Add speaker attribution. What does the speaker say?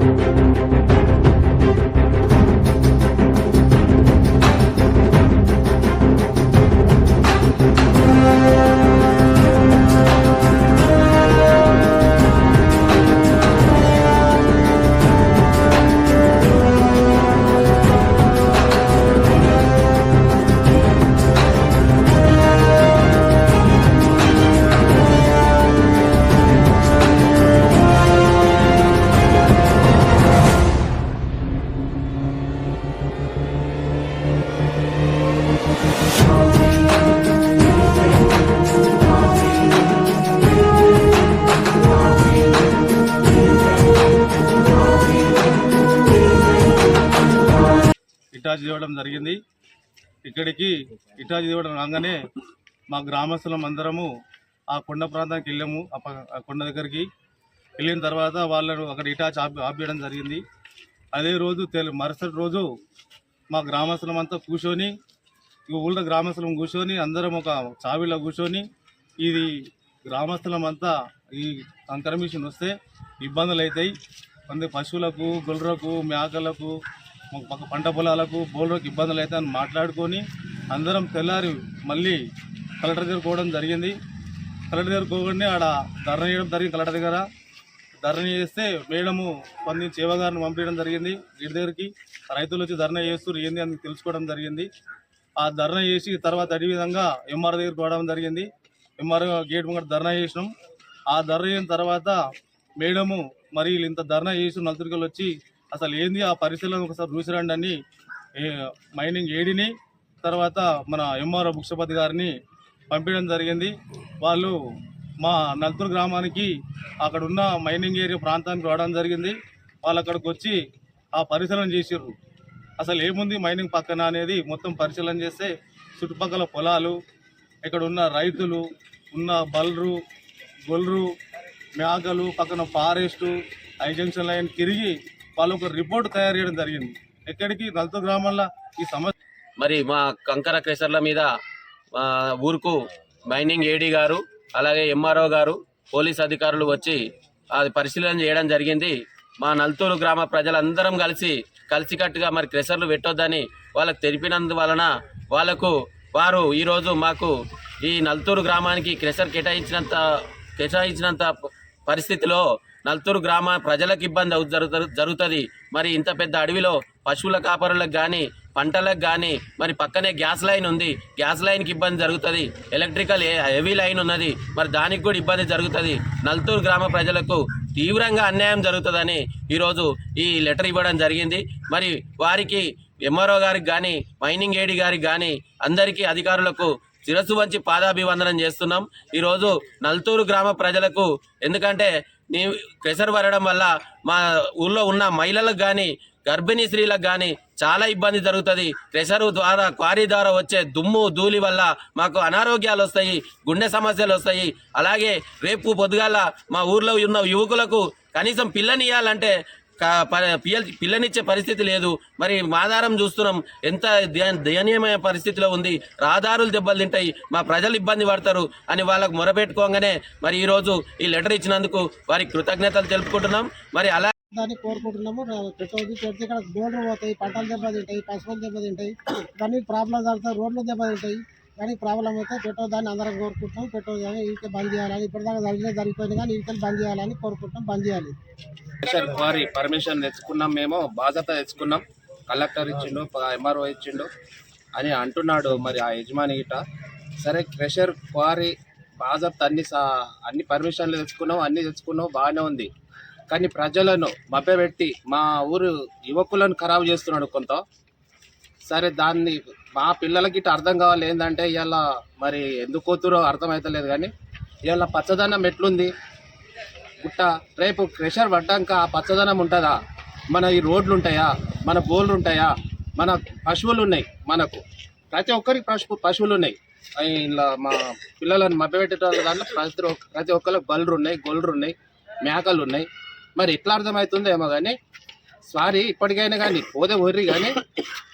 Speaker 1: Música Hitachi ఇవ్వడం జరిగింది. ఇక్కడికి ఇటాచి ఇవ్వడం రాగానే మా గ్రామస్తులం అందరము ఆ కొండ ప్రాంతానికి వెళ్ళాము. ఆ కొండ దగ్గరికి వెళ్ళిన తర్వాత వాళ్ళను అక్కడ ఇటాచి ఆపి ఆపేయడం జరిగింది. అదే రోజు తెలు మరుసటి రోజు మా గ్రామస్తులం అంతా కూర్చొని ఊళ్ళో గ్రామస్తులం కూర్చొని అందరం ఒక చావిలో కూర్చొని ఇది గ్రామస్తులం అంతా ఈ కంకర మిషన్ వస్తే ఇబ్బందులు అవుతాయి కొంత పశువులకు గొర్రెలకు మేకలకు పంట పొలాలకు బోల్లకు ఇబ్బందులు అయితే అని మాట్లాడుకొని అందరం తెల్లారి మళ్ళీ కలెక్టర్ దగ్గర పోవడం జరిగింది. కలెక్టర్ దగ్గర పోగానే ఆడ ధర్నా చేయడం జరిగింది కలెక్టర్ దగ్గర. ధర్నా చేస్తే మేడము స్పందించి చేవగారిని పంపించడం జరిగింది వీటి దగ్గరికి. రైతులు వచ్చి ధర్నా చేస్తూ ఏంది అని తెలుసుకోవడం జరిగింది. ఆ ధర్నా చేసి తర్వాత అదే విధంగా ఎంఆర్ దగ్గర పోవడం జరిగింది. ఎంఆర్ గేట్ ముంగట ధర్నా చేసినాం. ఆ ధర్నా చేసిన తర్వాత మేడము మరి వీళ్ళు ఇంత ధర్నా చేసి నలుతురికలు వచ్చి అసలు ఏంది ఆ పరిశీలన ఒకసారి చూసిరండి అని ఏ, మైనింగ్ ఏడిని తర్వాత మన ఎంఆర్ఓ భుక్షపతి గారిని పంపించడం జరిగింది. వాళ్ళు మా నల్తూరు గ్రామానికి అక్కడ ఉన్న మైనింగ్ ఏరియా ప్రాంతానికి రావడం జరిగింది. వాళ్ళు అక్కడికి వచ్చి ఆ పరిశీలన చేసిర్రు. అసలు ఏముంది మైనింగ్ పక్కన అనేది మొత్తం పరిశీలన చేస్తే చుట్టుపక్కల పొలాలు ఇక్కడ ఉన్న రైతులు ఉన్న బల్రు గొల్రు మేకలు పక్కన ఫారెస్టు ఐ జంక్షన్ లైన్ తిరిగి వాళ్ళు ఒక రిపోర్ట్ తయారు చేయడం జరిగింది. ఎక్కడికి? దళిత గ్రామంలో ఈ సమస్య
Speaker 2: మరి మా కంకర క్రెషర్ల మీద ఊరుకు మైనింగ్ ఏడీ గారు అలాగే ఎంఆర్ఓ గారు పోలీస్ అధికారులు వచ్చి అది పరిశీలన చేయడం జరిగింది. మా నల్తూరు గ్రామ ప్రజలందరం కలిసి కలిసికట్టుగా మరి క్రెషర్లు పెట్టొద్దని వాళ్ళకు తెలిపినందువలన వాళ్ళకు వారు ఈరోజు మాకు ఈ నల్తూరు గ్రామానికి క్రెషర్ కేటాయించినంత కేటాయించినంత పరిస్థితిలో నల్తూరు గ్రామ ప్రజలకు ఇబ్బంది అవు- జరుగుత జరుగుతుంది. మరి ఇంత పెద్ద అడవిలో పశువుల కాపరులకు కానీ పంటలకు కానీ మరి పక్కనే గ్యాస్ లైన్ ఉంది. గ్యాస్ లైన్కి ఇబ్బంది జరుగుతుంది. ఎలక్ట్రికల్ ఏ- హెవీ లైన్ ఉన్నది. మరి దానికి కూడా ఇబ్బంది జరుగుతుంది. నల్తూరు గ్రామ ప్రజలకు తీవ్రంగా అన్యాయం జరుగుతుందని ఈరోజు ఈ లెటర్ ఇవ్వడం జరిగింది. మరి వారికి ఎంఆర్ఓ గారికి కానీ మైనింగ్ ఏడి గారికి కానీ అందరికీ అధికారులకు శిరస్సు వంచి పాదాభివందనం చేస్తున్నాం. ఈరోజు నల్తూరు గ్రామ ప్రజలకు ఎందుకంటే నీ ప్రెషర్ పడడం వల్ల మా ఊళ్ళో ఉన్న మహిళలకు కానీ గర్భిణీ స్త్రీలకు కానీ చాలా ఇబ్బంది జరుగుతుంది. ప్రెషర్ ద్వారా క్వారీ ద్వారా వచ్చే దుమ్ము ధూళి వల్ల మాకు అనారోగ్యాలు వస్తాయి గుండె సమస్యలు వస్తాయి. అలాగే రేపు పొద్దుగాల మా ఊర్లో ఉన్న యువకులకు కనీసం పిల్లనియాలంటే పిల్ల- పిల్లనిచ్చే పరిస్థితి లేదు. మరి మాదారం చూస్తున్నాం. ఎంత దయ- దయనీయమైన పరిస్థితిలో ఉంది. రహదారులు దెబ్బలు తింటాయి. మా ప్రజలు ఇబ్బంది పడతారు అని వాళ్ళకు మొరపెట్టుకోగానే మరి ఈరోజు ఈ లెటర్ ఇచ్చినందుకు వారికి కృతజ్ఞతలు తెలుపుకుంటున్నాం. మరి అలా
Speaker 3: దాన్ని కోరుకుంటున్నాము. పెట్టవద్దు పెడితే ఇక్కడ గోల్డ్లు పోతాయి పంటలు దెబ్బతింటాయి పశువులు దెబ్బతింటాయి ఇవన్నీ ప్రాబ్లమ్స్ జరుగుతాయి రోడ్లు దెబ్బతింటాయి. కానీ ప్రాబ్లం అయితే దాన్ని అందరం కోరుకుంటాం పెట్టవద్దని ఇంకే బంద్ చేయాలని ఇప్పటిదాకా జరిగినా జరిగిపోయింది కానీ ఇంకే బంద్ చేయాలని కోరుకుంటాం బంద్ చేయాలి.
Speaker 4: పర్మిషన్ క్వారీ పర్మిషన్ తెచ్చుకున్నాం మేము బాధ్యత తెచ్చుకున్నాం. కలెక్టర్ ఇచ్చిండు ఎంఆర్ఓ ఇచ్చిండు అని అంటున్నాడు మరి ఆ యజమాని గిట. సరే క్రెషర్ క్వారీ బాధ్యత అన్ని సా- అన్ని పర్మిషన్లు తెచ్చుకున్నాం అన్ని తెచ్చుకున్నాం బాగానే ఉంది. కానీ ప్రజలను మభ్యపెట్టి మా ఊరు యువకులను ఖరాబు చేస్తున్నాడు కొంత. సరే దాన్ని మా పిల్లలకి ఇట్లా అర్థం కావాలి ఏంటంటే ఇవాళ మరి ఎందుకు పోతురో అర్థమవుతలేదు కానీ ఇవాళ పచ్చదనం ఎట్లుంది? గుట్ట రేపు ప్రెషర్ పడ్డాక ఆ పచ్చదనం ఉంటుందా? మన ఈ రోడ్లు ఉంటాయా? మన బోర్లు ఉంటాయా? మన పశువులు ఉన్నాయి మనకు. ప్రతి ఒక్కరికి పశువు పశువులు ఉన్నాయి. ఇలా మా పిల్లలను మభ్యపెట్టేటోళ్ళ దాంట్లో ప్రతి ఒక్క- ప్రతి ఒక్కరికి బల్లు ఉన్నాయి గొల్లు ఉన్నాయి మేకలు ఉన్నాయి. మరి ఎట్లా అర్థమవుతుందో ఏమో కానీ సారీ ఇప్పటికైనా కానీ పోతే వర్రి కానీ